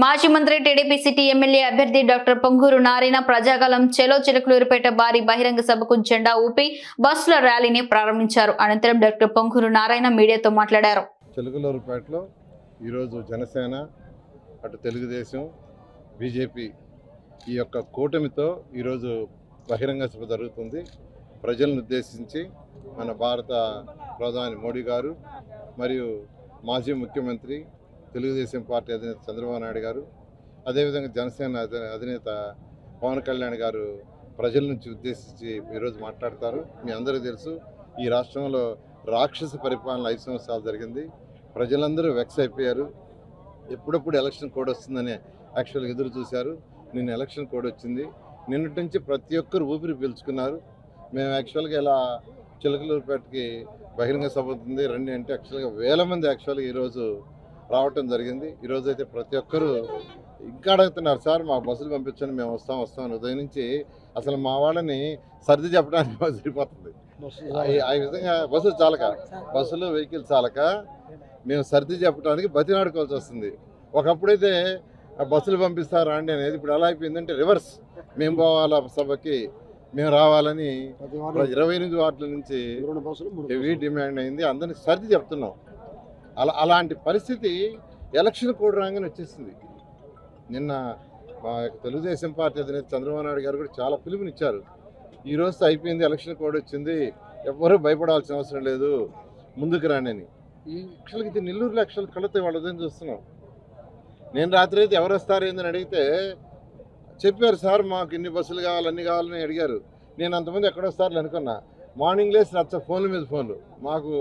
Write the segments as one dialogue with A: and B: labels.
A: మాజీ మంత్రి TDP city MLA అభ్యర్థి డాక్టర్ పొంగూరు నారాయణ ప్రజాగలం చెలో చిలకలూరుపేట భారీ బహిరంగ సభకు జెండా ఊపి బస్సుల ర్యాలీని ప్రారంభించారు. అనంతరం డాక్టర్ పొంగూరు నారాయణ మీడియాతో మాట్లాడారు.
B: చిలకలూరుపేటలో ఈరోజు జనసేన అటు తెలుగుదేశం బీజేపీ ఈ యొక్క కూటమితో ఈరోజు బహిరంగ సభ జరుగుతుంది. ప్రజలను ఉద్దేశించి మన భారత ప్రధాని మోడీ గారు మరియు మాజీ ముఖ్యమంత్రి తెలుగుదేశం పార్టీ అధినేత చంద్రబాబు నాయుడు గారు అదేవిధంగా జనసేన అధినేత పవన్ కళ్యాణ్ గారు ప్రజల నుంచి ఉద్దేశించి ఈరోజు మాట్లాడతారు. మీ అందరికీ తెలుసు ఈ రాష్ట్రంలో రాక్షస పరిపాలన ఐదు సంవత్సరాలు జరిగింది. ప్రజలందరూ వెక్స్ అయిపోయారు. ఎప్పుడప్పుడు ఎలక్షన్ కోడ్ వస్తుందని యాక్చువల్గా ఎదురు చూశారు. నిన్న ఎలక్షన్ కోడ్ వచ్చింది. నిన్నటి నుంచి ప్రతి ఒక్కరు ఊపిరి పీల్చుకున్నారు. మేము యాక్చువల్గా ఇలా చిలకలూరుపేటకి బహిరంగ సభ ఉంది రండి అంటే యాక్చువల్గా వేల మంది యాక్చువల్గా ఈరోజు రావటం జరిగింది. ఈరోజు అయితే ప్రతి ఒక్కరూ ఇంకా అడుగుతున్నారు సార్ మా బస్సులు పంపించండి మేము వస్తాం వస్తాం ఉదయం నుంచి అసలు మా వాళ్ళని సర్ది చెప్పడానికి సరిపోతుంది. ఆ- విధంగా బస్సులు చాలక బస్సులు వెహికల్ చాలక మేము సర్ది చెప్పడానికి బతినాడుకోవాల్సి వస్తుంది. ఒకప్పుడైతే బస్సులు పంపిస్తారా అండి అనేది ఇప్పుడు ఎలా అయిపోయిందంటే రివర్స్. మేము పోవాలా సభకి మేము రావాలని ఇరవై ఎనిమిది వార్డుల నుంచి హెవీ డిమాండ్ అయింది. అందరినీ సర్ది చెప్తున్నాం. అలా అలాంటి పరిస్థితి ఎలక్షన్ కోడ్ రాగానే వచ్చేసింది. నిన్న మా యొక్క తెలుగుదేశం పార్టీ అధినేత చంద్రబాబు నాయుడు గారు కూడా చాలా పిలుపునిచ్చారు. ఈ రోజు అయిపోయింది ఎలక్షన్ కోడ్ వచ్చింది. ఎవరూ భయపడాల్సిన అవసరం లేదు. ముందుకు రానని ఈ యాక్చువల్గా ఇది నెల్లూరు లక్షలు కళ్ళతో వాళ్ళ ఉదయం చూస్తున్నాం. నేను రాత్రి అయితే ఎవరు వస్తారు ఏందని అడిగితే చెప్పారు సార్ మాకు ఇన్ని బస్సులు కావాలి అన్ని కావాలని అడిగారు. నేను అంతమంది ఎక్కడ వస్తారని అనుకున్నా. మార్నింగ్ లేసి రచ్చ ఫోన్ల మీద ఫోన్లు. మాకు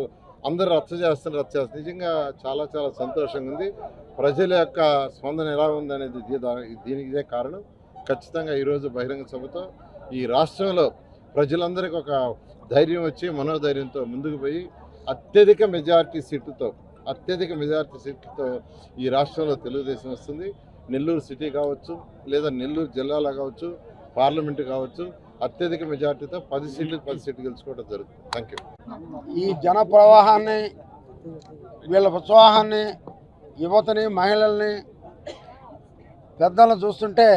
B: అందరు రచ్చ చేస్తున్నారు రచ్చ చేస్తారు నిజంగా చాలా చాలా సంతోషంగా ఉంది. ప్రజల యొక్క స్పందన ఎలా ఉంది అనేది ఇది దీనికి ఇదే కారణం. ఖచ్చితంగా ఈరోజు బహిరంగ సభతో ఈ రాష్ట్రంలో ప్రజలందరికీ ఒక ధైర్యం వచ్చి మనోధైర్యంతో ముందుకు పోయి అత్యధిక మెజారిటీ సీటుతో అత్యధిక మెజారిటీ సీట్లతో ఈ రాష్ట్రంలో తెలుగుదేశం వస్తుంది. నెల్లూరు సిటీ కావచ్చు లేదా నెల్లూరు జిల్లాలో కావచ్చు పార్లమెంటు కావచ్చు అత్యధిక మెజారిటీతో పది సీట్లు పది సీట్లు గెలుచుకోవడం జరుగుతుంది. థ్యాంక్ యూ
C: ఈ జన ప్రవాహాన్ని వీళ్ళ ఉత్సాహాన్ని యువతని మహిళల్ని పెద్దలను చూస్తుంటే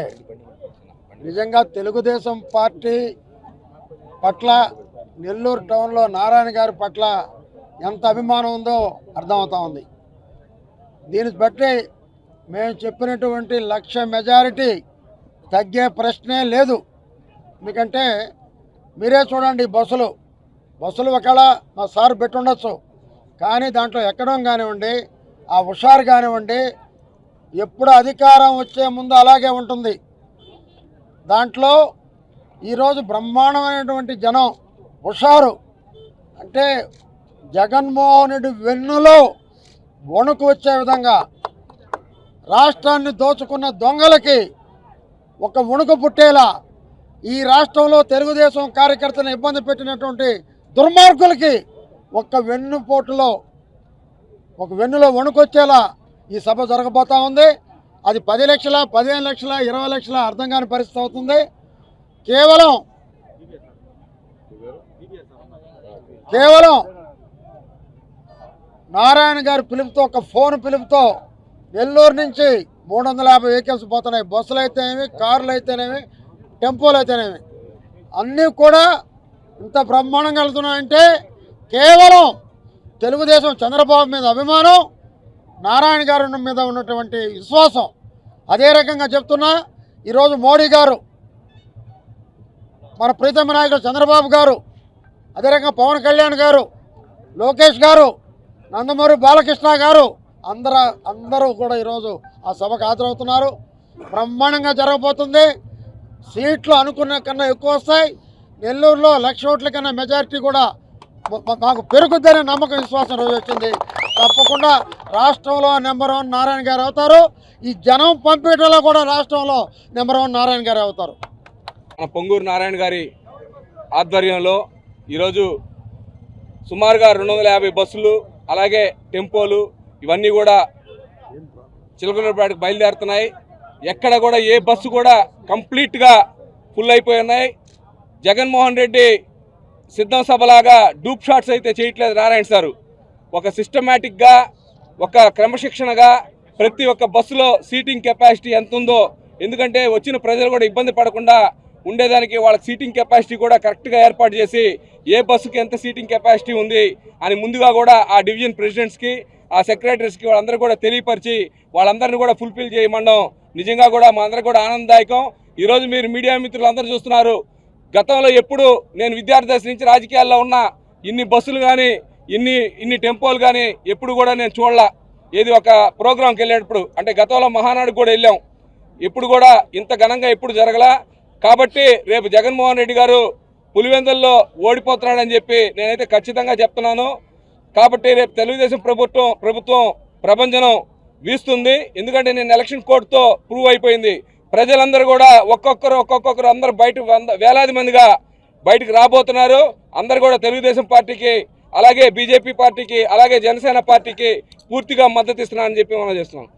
C: నిజంగా తెలుగుదేశం పార్టీ పట్ల నెల్లూరు టౌన్లో నారాయణ గారి పట్ల ఎంత అభిమానం ఉందో అర్థమవుతా ఉంది. దీన్ని బట్టి మేము చెప్పినటువంటి లక్ష మెజారిటీ తగ్గే ప్రశ్నే లేదు. ఎందుకంటే మీరే చూడండి బస్సులు. బస్సులు ఒకవేళ మా సార్ పెట్టుండొచ్చు. కానీ దాంట్లో ఎక్కడం కానివ్వండి ఆ హుషారు కానివ్వండి ఎప్పుడు అధికారం వచ్చే ముందు అలాగే ఉంటుంది. దాంట్లో ఈరోజు బ్రహ్మాండమైనటువంటి జనం హుషారు. అంటే జగన్మోహన్ రెడ్డి వెన్నులో వణుకు వచ్చే విధంగా రాష్ట్రాన్ని దోచుకున్న దొంగలకి ఒక వణుకు పుట్టేలా ఈ రాష్ట్రంలో తెలుగుదేశం కార్యకర్తలను ఇబ్బంది పెట్టినటువంటి దుర్మార్గులకి ఒక్క వెన్నుపోటులో ఒక వెన్నులో వణుకొచ్చేలా ఈ సభ జరగబోతా ఉంది. అది పది లక్షల పదిహేను లక్షల ఇరవై లక్షల అర్థం కాని పరిస్థితి అవుతుంది. కేవలం కేవలం నారాయణ గారి పిలుపుతో ఒక ఫోన్ పిలుపుతో నెల్లూరు నుంచి మూడు వందల యాభై వెహికల్స్ పోతున్నాయి. బస్సులు అయితేనేమి కార్లు అయితేనేమి టెంపోలు అయితేనేమి. అన్నీ కూడా ఇంత బ్రహ్మాండంగా వెళ్తున్నాయంటే కేవలం తెలుగుదేశం చంద్రబాబు మీద అభిమానం నారాయణ గారి మీద ఉన్నటువంటి విశ్వాసం. అదే రకంగా చెప్తున్నా ఈరోజు మోడీ గారు మన ప్రీతమ నాయకుడు చంద్రబాబు గారు అదే రకంగా పవన్ కళ్యాణ్ గారు లోకేష్ గారు నందమూరి బాలకృష్ణ గారు అందరూ అందరూ కూడా ఈరోజు ఆ సభకు హాజరవుతున్నారు. బ్రహ్మాండంగా జరగబోతుంది. సీట్లు అనుకున్న కన్నా ఎక్కువ వస్తాయి. నెల్లూరులో లక్ష ఓట్ల కన్నా మెజారిటీ కూడా మాకు పెరుగుద్దనే నమ్మకం విశ్వాసం రోజు వచ్చింది తప్పకుండా రాష్ట్రంలో నెంబర్ వన్ నారాయణ గారు అవుతారు. ఈ జనం పంపేటలో కూడా రాష్ట్రంలో నెంబర్ వన్ నారాయణ గారు అవుతారు.
D: మన పొంగూరు నారాయణ గారి ఆధ్వర్యంలో ఈరోజు సుమారుగా రెండు వందల యాభై బస్సులు అలాగే టెంపోలు ఇవన్నీ కూడా చిలకలూరుపేటకు బయలుదేరుతున్నాయి. ఎక్కడ కూడా ఏ బస్సు కూడా కంప్లీట్గా ఫుల్ అయిపోయి ఉన్నాయి. జగన్మోహన్ రెడ్డి సిద్ధం సభలాగా డూప్ షాట్స్ అయితే చేయట్లేదు నారాయణ సారు. ఒక సిస్టమేటిక్గా ఒక క్రమశిక్షణగా ప్రతి ఒక్క బస్సులో సీటింగ్ కెపాసిటీ ఎంత ఉందో ఎందుకంటే వచ్చిన ప్రజలు కూడా ఇబ్బంది పడకుండా ఉండేదానికి వాళ్ళ సీటింగ్ కెపాసిటీ కూడా కరెక్ట్గా ఏర్పాటు చేసి ఏ బస్సుకి ఎంత సీటింగ్ కెపాసిటీ ఉంది అని ముందుగా కూడా ఆ డివిజన్ ప్రెసిడెంట్స్కి ఆ సెక్రటరీస్కి వాళ్ళందరూ కూడా తెలియపరిచి వాళ్ళందరినీ కూడా ఫుల్ఫిల్ చేయమండం నిజంగా కూడా మా అందరికి కూడా ఆనందదాయకం. ఈరోజు మీరు మీడియా మిత్రులందరూ చూస్తున్నారు. గతంలో ఎప్పుడు నేను విద్యార్థి దశ నుంచి రాజకీయాల్లో ఉన్న ఇన్ని బస్సులు కానీ ఇన్ని ఇన్ని టెంపోలు కానీ ఎప్పుడు కూడా నేను చూడలా. ఏది ఒక ప్రోగ్రాంకి వెళ్ళేటప్పుడు అంటే గతంలో మహానాడు కూడా వెళ్ళాం. ఇప్పుడు కూడా ఇంత ఘనంగా ఎప్పుడు జరగలా. కాబట్టి రేపు జగన్మోహన్ రెడ్డి గారు పులివెందుల్లో ఓడిపోతున్నాడని చెప్పి నేనైతే ఖచ్చితంగా చెప్తున్నాను. కాబట్టి రేపు తెలుగుదేశం ప్రభుత్వం ప్రభుత్వం ప్రభంజనం వీస్తుంది. ఎందుకంటే నేను ఎలక్షన్ కోర్టుతో ప్రూవ్ అయిపోయింది. ప్రజలందరూ కూడా ఒక్కొక్కరు ఒక్కొక్కరు అందరు బయట వేలాది మందిగా బయటకు రాబోతున్నారు. అందరు కూడా తెలుగుదేశం పార్టీకి అలాగే బీజేపీ పార్టీకి అలాగే జనసేన పార్టీకి పూర్తిగా మద్దతు ఇస్తున్నారని చెప్పి మనం చేస్తున్నాం.